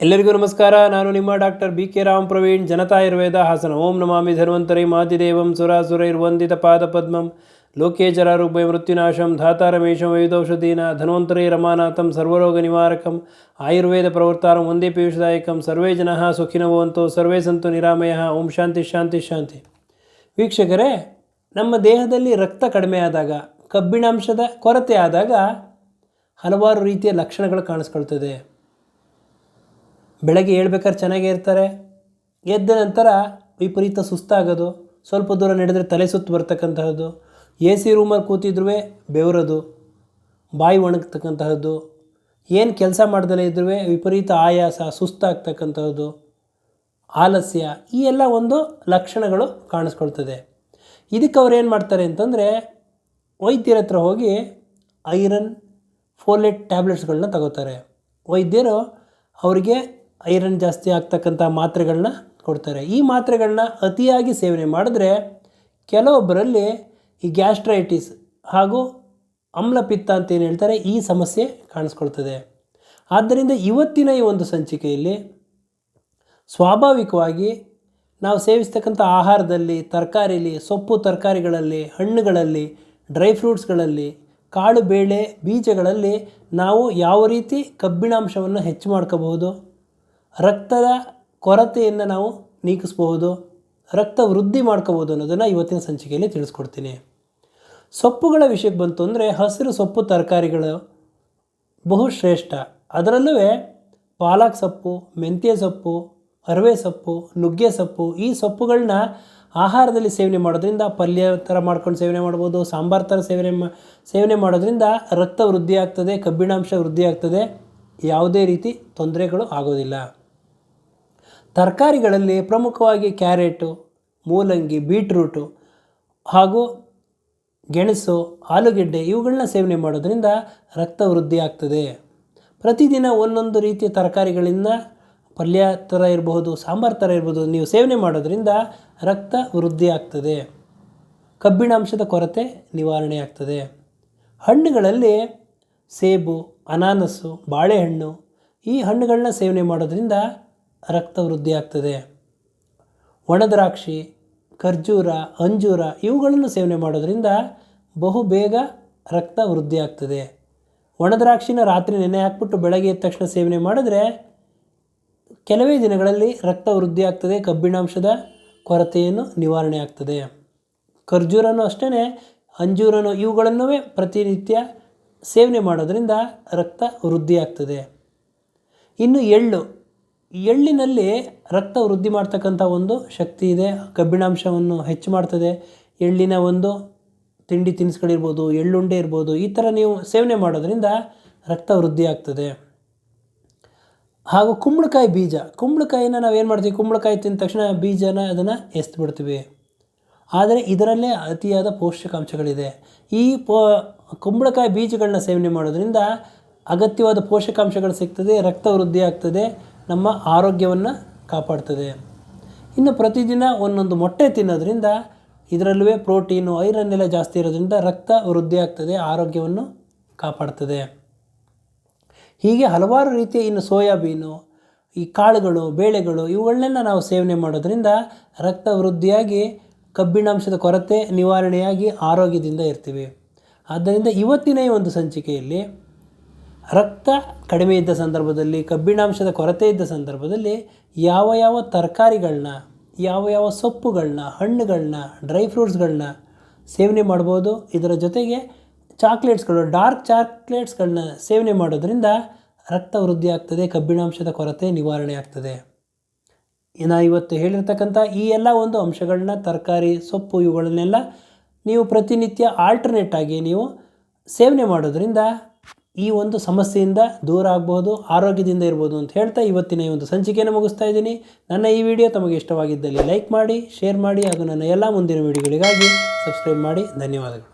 ಎಲ್ಲರಿಗೂ ನಮಸ್ಕಾರ. ನಾನು ನಿಮ್ಮ doctor B K Ram Praveen, Janata Ayurveda Hassan. ಓಂ ನಮಾಮಿ ಧನ್ವಂತರಿ. ಮಾತಿದೇವಂ ಸುರಾಸುರೈರ್ವಂದಿತ ಪಾದ ಪದ್ಮಂ. ಲೋಕೆ ಜರಾರೂಪೈ ಮೃತ್ಯುನಾಶಂ. ಧಾತಾರಮೇಶಂ ವೈದೌಷಧೀನ ಧನ್ವಂತರೈ ರಮಾನಾಥಂ ಸರ್ವರೋಗ ನಿವಾರಕಂ. ಆಯುರ್ವೇದ ಪ್ರವರ್ತಾರಂ ಒಂದೇ ಪೀಯೂಷದಾಯಕಂ. ಸರ್ವೇ ಜನಃ ಸುಖಿನವಂತು ಸರ್ವೇ ಸಂತು ನಿರಾಮಯ. ಓಂ ಶಾಂತಿ ಶಾಂತಿ ಶಾಂತಿ. ವೀಕ್ಷಕರೇ, ನಮ್ಮ ದೇಹದಲ್ಲಿ ರಕ್ತ ಕಡಿಮೆ ಆದಾಗ, ಕಬ್ಬಿಣಾಂಶದ ಕೊರತೆ ಆದಾಗ ಹಲವಾರು ರೀತಿಯ ಲಕ್ಷಣಗಳು ಕಾಣಿಸ್ಕೊಳ್ತದೆ. ಬೆಳಗ್ಗೆ ಹೇಳ್ಬೇಕಾದ್ರೆ ಚೆನ್ನಾಗೇ ಇರ್ತಾರೆ. ಎದ್ದ ನಂತರ ವಿಪರೀತ ಸುಸ್ತಾಗೋದು. ಸ್ವಲ್ಪ ದೂರ ನಡೆದರೆ ತಲೆ ಸುತ್ತು ಬರ್ತಕ್ಕಂತಹದ್ದು. ಎ ಸಿ ರೂಮಲ್ಲಿ ಕೂತಿದ್ರೂ ಬೆವರೋದು. ಬಾಯಿ ಒಣಗ್ತಕ್ಕಂತಹದ್ದು. ಏನು ಕೆಲಸ ಮಾಡ್ದಲೇ ಇದ್ರೂ ವಿಪರೀತ ಆಯಾಸ ಸುಸ್ತಾಗ್ತಕ್ಕಂಥದ್ದು ಆಲಸ್ಯ, ಈ ಎಲ್ಲ ಒಂದು ಲಕ್ಷಣಗಳು ಕಾಣಿಸ್ಕೊಳ್ತದೆ. ಇದಕ್ಕೆ ಅವ್ರು ಏನು ಮಾಡ್ತಾರೆ ಅಂತಂದರೆ ವೈದ್ಯರ ಹತ್ರ ಹೋಗಿ ಐರನ್, ಫೋಲೆಟ್ ಟ್ಯಾಬ್ಲೆಟ್ಸ್ಗಳನ್ನ ತಗೋತಾರೆ. ವೈದ್ಯರು ಅವರಿಗೆ ಐರನ್ ಜಾಸ್ತಿ ಆಗ್ತಕ್ಕಂಥ ಮಾತ್ರೆಗಳನ್ನ ಕೊಡ್ತಾರೆ. ಈ ಮಾತ್ರೆಗಳನ್ನ ಅತಿಯಾಗಿ ಸೇವನೆ ಮಾಡಿದ್ರೆ ಕೆಲವೊಬ್ಬರಲ್ಲಿ ಈ ಗ್ಯಾಸ್ಟ್ರೈಟಿಸ್ ಹಾಗೂ ಅಮ್ಲಪಿತ್ತ ಅಂತ ಏನು ಹೇಳ್ತಾರೆ, ಈ ಸಮಸ್ಯೆ ಕಾಣಿಸ್ಕೊಳ್ತದೆ. ಆದ್ದರಿಂದ ಇವತ್ತಿನ ಈ ಒಂದು ಸಂಚಿಕೆಯಲ್ಲಿ ಸ್ವಾಭಾವಿಕವಾಗಿ ನಾವು ಸೇವಿಸ್ತಕ್ಕಂಥ ಆಹಾರದಲ್ಲಿ ತರಕಾರಿಲಿ ಸೊಪ್ಪು ತರಕಾರಿಗಳಲ್ಲಿ, ಹಣ್ಣುಗಳಲ್ಲಿ, ಡ್ರೈ ಫ್ರೂಟ್ಸ್ಗಳಲ್ಲಿ, ಕಾಳು, ಬೇಳೆ ಬೀಜಗಳಲ್ಲಿ ನಾವು ಯಾವ ರೀತಿ ಕಬ್ಬಿಣಾಂಶವನ್ನು ಹೆಚ್ಚು ಮಾಡ್ಕೋಬಹುದು? ರಕ್ತದ ಕೊರತೆಯನ್ನು ನಾವು ನೀಗಿಸಬಹುದು, ರಕ್ತ ವೃದ್ಧಿ ಮಾಡ್ಕೋಬೋದು ಅನ್ನೋದನ್ನು ಇವತ್ತಿನ ಸಂಚಿಕೆಯಲ್ಲಿ ತಿಳಿಸ್ಕೊಡ್ತೀನಿ. ಸೊಪ್ಪುಗಳ ವಿಷಯಕ್ಕೆ ಬಂತು ಅಂದರೆ ಹಸಿರು ಸೊಪ್ಪು ತರಕಾರಿಗಳು ಬಹುಶ್ರೇಷ್ಠ. ಅದರಲ್ಲೂ ಪಾಲಕ್ ಸೊಪ್ಪು, ಮೆಂತ್ಯ ಸೊಪ್ಪು, ಅರವೆ ಸೊಪ್ಪು, ನುಗ್ಗೆ ಸೊಪ್ಪು, ಈ ಸೊಪ್ಪುಗಳನ್ನ ಆಹಾರದಲ್ಲಿ ಸೇವನೆ ಮಾಡೋದ್ರಿಂದ ಪಲ್ಯ ಥರ ಮಾಡ್ಕೊಂಡು ಸೇವನೆ ಮಾಡ್ಬೋದು, ಸಾಂಬಾರು ಥರ ಸೇವನೆ ಮಾ, ಸೇವನೆ ಮಾಡೋದ್ರಿಂದ ರಕ್ತ ವೃದ್ಧಿ ಆಗ್ತದೆ, ಕಬ್ಬಿಣಾಂಶ ವೃದ್ಧಿ ಆಗ್ತದೆ, ಯಾವುದೇ ರೀತಿ ತೊಂದರೆಗಳು ಆಗೋದಿಲ್ಲ. ತರಕಾರಿಗಳಲ್ಲಿ ಪ್ರಮುಖವಾಗಿ ಕ್ಯಾರೆಟು, ಮೂಲಂಗಿ, ಬೀಟ್ರೂಟು ಹಾಗೂ ಗೆಣಸು, ಆಲೂಗೆಡ್ಡೆ ಇವುಗಳನ್ನ ಸೇವನೆ ಮಾಡೋದರಿಂದ ರಕ್ತ ವೃದ್ಧಿ ಆಗ್ತದೆ. ಪ್ರತಿದಿನ ಒಂದೊಂದು ರೀತಿಯ ತರಕಾರಿಗಳಿಂದ ಪಲ್ಯ ಥರ ಇರಬಹುದು, ಸಾಂಬಾರು ಥರ ಇರ್ಬೋದು ನೀವು ಸೇವನೆ ಮಾಡೋದರಿಂದ ರಕ್ತ ವೃದ್ಧಿ ಆಗ್ತದೆ. ಕಬ್ಬಿಣಾಂಶದ ಕೊರತೆ ನಿವಾರಣೆ ಆಗ್ತದೆ. ಹಣ್ಣುಗಳಲ್ಲಿ ಸೇಬು ಅನಾನಸ್ಸು ಬಾಳೆಹಣ್ಣು ಈ ಹಣ್ಣುಗಳನ್ನ ಸೇವನೆ ಮಾಡೋದ್ರಿಂದ ರಕ್ತ ವೃದ್ಧಿ ಆಗ್ತದೆ ಒಣದ್ರಾಕ್ಷಿ ಖರ್ಜೂರ, ಅಂಜೂರ ಇವುಗಳನ್ನು ಸೇವನೆ ಮಾಡೋದರಿಂದ ಬಹು ಬೇಗ ರಕ್ತ ವೃದ್ಧಿ ಆಗ್ತದೆ ಒಣದ್ರಾಕ್ಷಿನ ರಾತ್ರಿ ನೆನೆ ಹಾಕ್ಬಿಟ್ಟು ಬೆಳಗ್ಗೆ ಎದ್ದ ತಕ್ಷಣ ಸೇವನೆ ಮಾಡಿದ್ರೆ ಕೆಲವೇ ದಿನಗಳಲ್ಲಿ ರಕ್ತ ವೃದ್ಧಿ ಆಗ್ತದೆ, ಕಬ್ಬಿಣಾಂಶದ ಕೊರತೆಯನ್ನು ನಿವಾರಣೆ ಆಗ್ತದೆ. ಖರ್ಜೂರನೂ ಅಷ್ಟೇ ಅಂಜೂರನು ಇವುಗಳನ್ನು ಪ್ರತಿನಿತ್ಯ ಸೇವನೆ ಮಾಡೋದರಿಂದ ರಕ್ತ ವೃದ್ಧಿ ಆಗ್ತದೆ. ಇನ್ನು ಎಳ್ಳು ಎಳ್ಳಿನಲ್ಲಿ ರಕ್ತ ವೃದ್ಧಿ ಮಾಡ್ತಕ್ಕಂಥ ಒಂದು ಶಕ್ತಿ ಇದೆ. ಕಬ್ಬಿಣಾಂಶವನ್ನು ಹೆಚ್ಚು ಮಾಡ್ತದೆ. ಎಳ್ಳಿನ ಒಂದು ತಿಂಡಿ ತಿನಿಸುಗಳಿರ್ಬೋದು, ಎಳ್ಳುಂಡೆ ಇರ್ಬೋದು, ಈ ಥರ ನೀವು ಸೇವನೆ ಮಾಡೋದರಿಂದ ರಕ್ತ ವೃದ್ಧಿ ಆಗ್ತದೆ. ಹಾಗೂ ಕುಂಬಳಕಾಯಿ ಬೀಜ. ಕುಂಬಳಕಾಯಿನ ನಾವೇನು ಮಾಡ್ತೀವಿ? ಕುಂಬಳಕಾಯಿ ತಿಂದ ತಕ್ಷಣ ಬೀಜನ ಅದನ್ನು ಎಸ್ದು ಬಿಡ್ತೀವಿ ಆದರೆ ಇದರಲ್ಲೇ ಅತಿಯಾದ ಪೋಷಕಾಂಶಗಳಿದೆ. ಈ ಪೋ, ಕುಂಬಳಕಾಯಿ ಬೀಜಗಳನ್ನ ಸೇವನೆ ಮಾಡೋದರಿಂದ ಅಗತ್ಯವಾದ ಪೋಷಕಾಂಶಗಳು ಸಿಗ್ತದೆ, ರಕ್ತ ವೃದ್ಧಿ ಆಗ್ತದೆ. ನಮ್ಮ ಆರೋಗ್ಯವನ್ನು ಕಾಪಾಡ್ತದೆ. ಇನ್ನು ಪ್ರತಿದಿನ ಒಂದೊಂದು ಮೊಟ್ಟೆ ತಿನ್ನೋದ್ರಿಂದ ಇದರಲ್ಲೂ ಪ್ರೋಟೀನು ಐರನ್ ಎಲ್ಲ ಜಾಸ್ತಿ ಇರೋದ್ರಿಂದ ರಕ್ತ ವೃದ್ಧಿ ಆಗ್ತದೆ, ಆರೋಗ್ಯವನ್ನು ಕಾಪಾಡ್ತದೆ. ಹೀಗೆ ಹಲವಾರು ರೀತಿಯ ಇನ್ನು ಸೋಯಾಬೀನು, ಈ ಕಾಳುಗಳು, ಬೇಳೆಗಳು ಇವುಗಳನ್ನೆಲ್ಲ ನಾವು ಸೇವನೆ ಮಾಡೋದ್ರಿಂದ ರಕ್ತ ವೃದ್ಧಿಯಾಗಿ, ಕಬ್ಬಿಣಾಂಶದ ಕೊರತೆ ನಿವಾರಣೆಯಾಗಿ ಆರೋಗ್ಯದಿಂದ ಇರ್ತೀವಿ. ಆದ್ದರಿಂದ ಇವತ್ತಿನ ಈ ಒಂದು ಸಂಚಿಕೆಯಲ್ಲಿ ರಕ್ತ ಕಡಿಮೆ ಇದ್ದ ಸಂದರ್ಭದಲ್ಲಿ, ಕಬ್ಬಿಣಾಂಶದ ಕೊರತೆ ಇದ್ದ ಸಂದರ್ಭದಲ್ಲಿ ಯಾವ ಯಾವ ತರಕಾರಿಗಳನ್ನ, ಯಾವ ಯಾವ ಸೊಪ್ಪುಗಳನ್ನ, ಹಣ್ಣುಗಳನ್ನ, ಡ್ರೈ ಫ್ರೂಟ್ಸ್ಗಳನ್ನ ಸೇವನೆ ಮಾಡ್ಬೋದು ಇದರ ಜೊತೆಗೆ ಚಾಕ್ಲೇಟ್ಸ್ಗಳು, ಡಾರ್ಕ್ ಚಾಕ್ಲೇಟ್ಸ್ಗಳನ್ನ ಸೇವನೆ ಮಾಡೋದರಿಂದ ರಕ್ತ ವೃದ್ಧಿ ಆಗ್ತದೆ, ಕಬ್ಬಿಣಾಂಶದ ಕೊರತೆ ನಿವಾರಣೆ ಆಗ್ತದೆ. ಇನ್ನು ಇವತ್ತು ಹೇಳಿರ್ತಕ್ಕಂಥ ಈ ಎಲ್ಲ ಒಂದು ಅಂಶಗಳನ್ನ, ತರಕಾರಿ, ಸೊಪ್ಪು, ಇವುಗಳನ್ನೆಲ್ಲ ನೀವು ಪ್ರತಿನಿತ್ಯ ಆಲ್ಟರ್ನೇಟ್ ಆಗಿ ನೀವು ಸೇವನೆ ಮಾಡೋದ್ರಿಂದ ಈ ಒಂದು ಸಮಸ್ಯೆಯಿಂದ ದೂರ ಆಗ್ಬೋದು ಆರೋಗ್ಯದಿಂದ ಇರ್ಬೋದು ಅಂತ ಹೇಳ್ತಾ ಇವತ್ತಿನ ಈ ಒಂದು ಸಂಚಿಕೆಯನ್ನು ಮುಗಿಸ್ತಾ ಇದ್ದೀನಿ. ನನ್ನ ಈ ವಿಡಿಯೋ ತಮಗೆ ಇಷ್ಟವಾಗಿದ್ದಲ್ಲಿ ಲೈಕ್ ಮಾಡಿ, ಶೇರ್ ಮಾಡಿ ಹಾಗೂ ನನ್ನ ಎಲ್ಲ ಮುಂದಿನ ವಿಡಿಯೋಗಳಿಗಾಗಿ ಸಬ್ಸ್ಕ್ರೈಬ್ ಮಾಡಿ. ಧನ್ಯವಾದಗಳು.